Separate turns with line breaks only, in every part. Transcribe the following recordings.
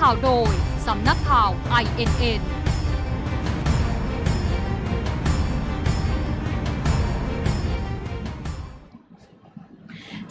ข่าวโดย สำนักข่าว INN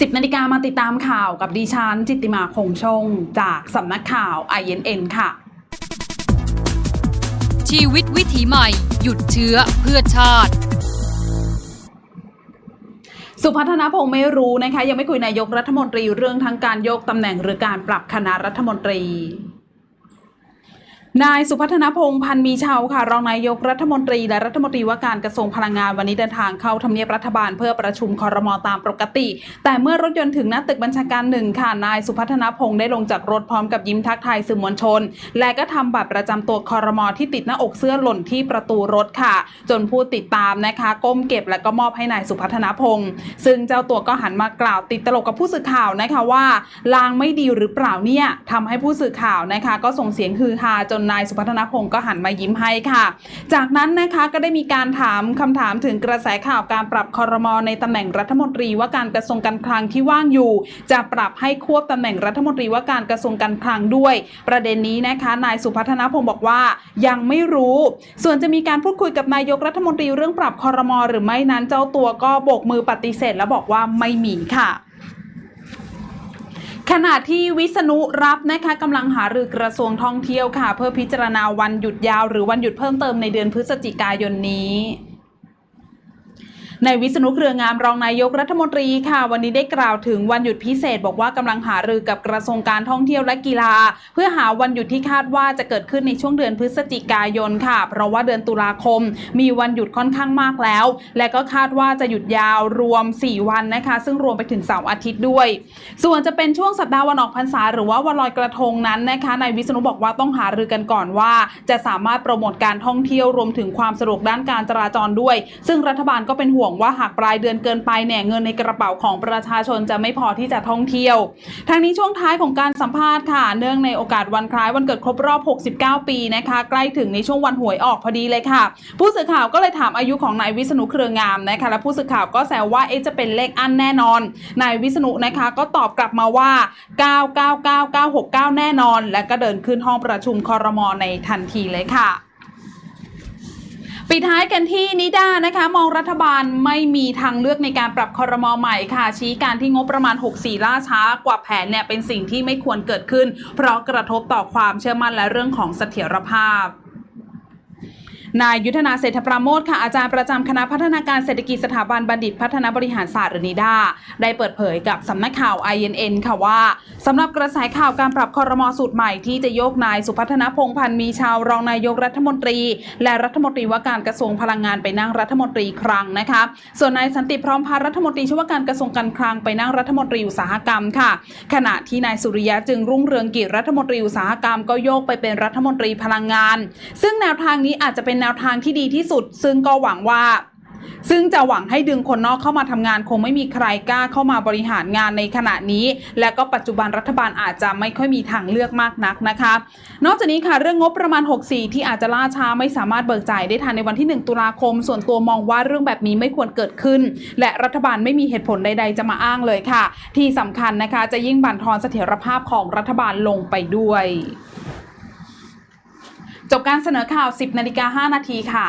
10นาฬิกามาติดตามข่าวกับดิฉันจิตติมาคงชง จากสำนักข่าว INN ค่ะ
ชีวิตวิถีใหม่ หยุดเชื้อเพื่อชาติ
สุพัฒนพงศ์ไม่รู้นะคะ ยังไม่คุยนายกรัฐมนตรีเรื่องทั้งการโยกตำแหน่งหรือการปรับคณะรัฐมนตรี นายสุพัฒนพงศ์พันธ์มีชาวค่ะ รองนายกรัฐมนตรีและรัฐมนตรีว่าการกระทรวงพลังงานวันนี้เดินทางเข้าทำเนียบรัฐบาลเพื่อประชุมคอรมอตามปกติ แต่เมื่อรถยนต์ถึงหน้าตึกบัญชาการหนึ่งค่ะ นายสุพัฒนพงศ์ได้ลงจากรถพร้อมกับยิ้มทักทายสื่อมวลชน และก็ทำบัตรประจำตัวคอรมอที่ติดหน้าอกเสื้อหล่นที่ประตูรถค่ะ จนผู้ติดตามนะคะก้มเก็บและก็มอบให้นายสุพัฒนพงศ์ซึ่งเจ้าตัวก็หันมากล่าวติดตลกกับผู้สื่อข่าวนะคะว่าลางไม่ดีหรือเปล่าเนี่ยทำให้ผู้สื่อข่าวนะคะ ก็ส่งเสียงฮือฮาจนนายสุพัฒนพงศ์ก็หันมายิ้มให้ค่ะ จากนั้นนะคะก็ได้มีการถามคำถามถึงกระแสข่าวการปรับคอรมอในตำแหน่งรัฐมนตรีว่าการกระทรวงการคลังที่ว่างอยู่ จะปรับให้ควบตำแหน่งรัฐมนตรีว่าการกระทรวงการคลังด้วย ประเด็นนี้นะคะนายสุพัฒนพงศ์บอกว่ายังไม่รู้ ส่วนจะมีการพูดคุยกับนายกรัฐมนตรีเรื่องปรับคอรมอหรือไม่นั้นเจ้าตัวก็โบกมือปฏิเสธ และบอกว่าไม่มีค่ะ ขณะที่วิษณุรับนะคะกำลังหารือกระทรวงท่องเที่ยวค่ะ เพื่อพิจารณาวันหยุดยาวหรือวันหยุดเพิ่มเติมในเดือนพฤศจิกายนนี้ ในวิษณุเครืองามรองนายกรัฐมนตรีค่ะ วันนี้ได้กล่าวถึงวันหยุดพิเศษ บอกว่ากำลังหารือกับกระทรวงการท่องเที่ยวและกีฬา เพื่อหาวันหยุดที่คาดว่าจะเกิดขึ้นในช่วงเดือนพฤศจิกายนค่ะ เพราะว่าเดือนตุลาคม มีวันหยุดค่อนข้างมากแล้ว และก็คาดว่าจะหยุดยาวรวม 4 วันนะคะ ซึ่งรวมไปถึงเสาร์อาทิตย์ด้วย ส่วนจะเป็นช่วงสัปดาห์วันออกพรรษาหรือว่าวันลอยกระทงนั้นนะคะนายวิษณุบอกว่าต้องหารือกันก่อนว่า จะสามารถโปรโมทการท่องเที่ยวรวมถึงความสะดวกด้านการจราจรด้วย ซึ่งรัฐบาลก็เป็นห่วงว่าหากปลายเดือนเกินไปเนี่ยเงินในกระเป๋าของประชาชนจะไม่พอที่จะท่องเที่ยว ทางนี้ช่วงท้ายของการสัมภาษณ์ค่ะ เนื่องในโอกาสวันคล้ายวันเกิดครบรอบ 69 ปีนะคะ ใกล้ถึงในช่วงวันหวยออกพอดีเลยค่ะ ผู้สื่อข่าวก็เลยถามอายุของนายวิษณุเครืองามนะคะ และผู้สื่อข่าวก็แซวว่าเอ๊ะจะเป็นเลขอันแน่นอน นายวิษณุนะคะก็ตอบกลับมาว่า 999969 แน่นอน และก็เดินขึ้นห้องประชุมคอรมอในทันทีเลยค่ะ ปิดท้ายกันที่นิด้านะคะ มองรัฐบาลไม่มีทางเลือกในการปรับคอรมอใหม่ค่ะ ชี้การที่งบประมาณ 64 ล่าช้ากว่าแผนเนี่ยเป็นสิ่งที่ไม่ควรเกิดขึ้น เพราะกระทบต่อความเชื่อมั่นและเรื่องของเสถียรภาพนายยุทธนาเศรษฐประโมทค่ะอาจารย์ประจำคณะพัฒนาการเศรษฐกิจสถาบันบัณฑิตพัฒนาบริหารศาสตร์หรือนิด้าได้เปิดเผยกับสำนักข่าว INN ค่ะว่า สำหรับกระแสข่าวการปรับคอรมอสูตรใหม่ที่จะโยกนายสุพัฒนพงพันธ์มีชาวรองนายกรัฐมนตรี และรัฐมนตรีว่าการกระทรวงพลังงานไปนั่งรัฐมนตรีคลังนะคะส่วนนายสันติพร้อมพัฒรัฐมนตรีช่วยว่าการกระทรวงการคลังไปนั่งรัฐมนตรีอุตสาหกรรมค่ะ ขณะที่นายสุริยะจึงรุ่งเรืองกิจรัฐมนตรีอุตสาหกรรมก็โยกไปเป็นรัฐมนตรีพลังงาน ซึ่งแนวทางนี้อาจจะเป็นแนวทางที่ดีที่สุด ซึ่งก็หวังว่า จะหวังให้ดึงคนนอกเข้ามาทำงาน คงไม่มีใครกล้าเข้ามาบริหารงานในขณะนี้ และก็ปัจจุบันรัฐบาลอาจจะไม่ค่อยมีทางเลือกมากนักนะคะ นอกจากนี้ค่ะเรื่องงบประมาณ 64 ที่อาจจะล่าช้าไม่สามารถเบิกจ่ายได้ทันในวันที่ 1 ตุลาคม ส่วนตัวมองว่าเรื่องแบบนี้ไม่ควรเกิดขึ้น และรัฐบาลไม่มีเหตุผลใด ๆ จะมาอ้างเลยค่ะ ที่สำคัญนะคะจะยิ่งบั่นทอนเสถียรภาพของรัฐบาลลงไปด้วย จบการเสนอข่าว 10นาฬิกา5นาทีค่ะ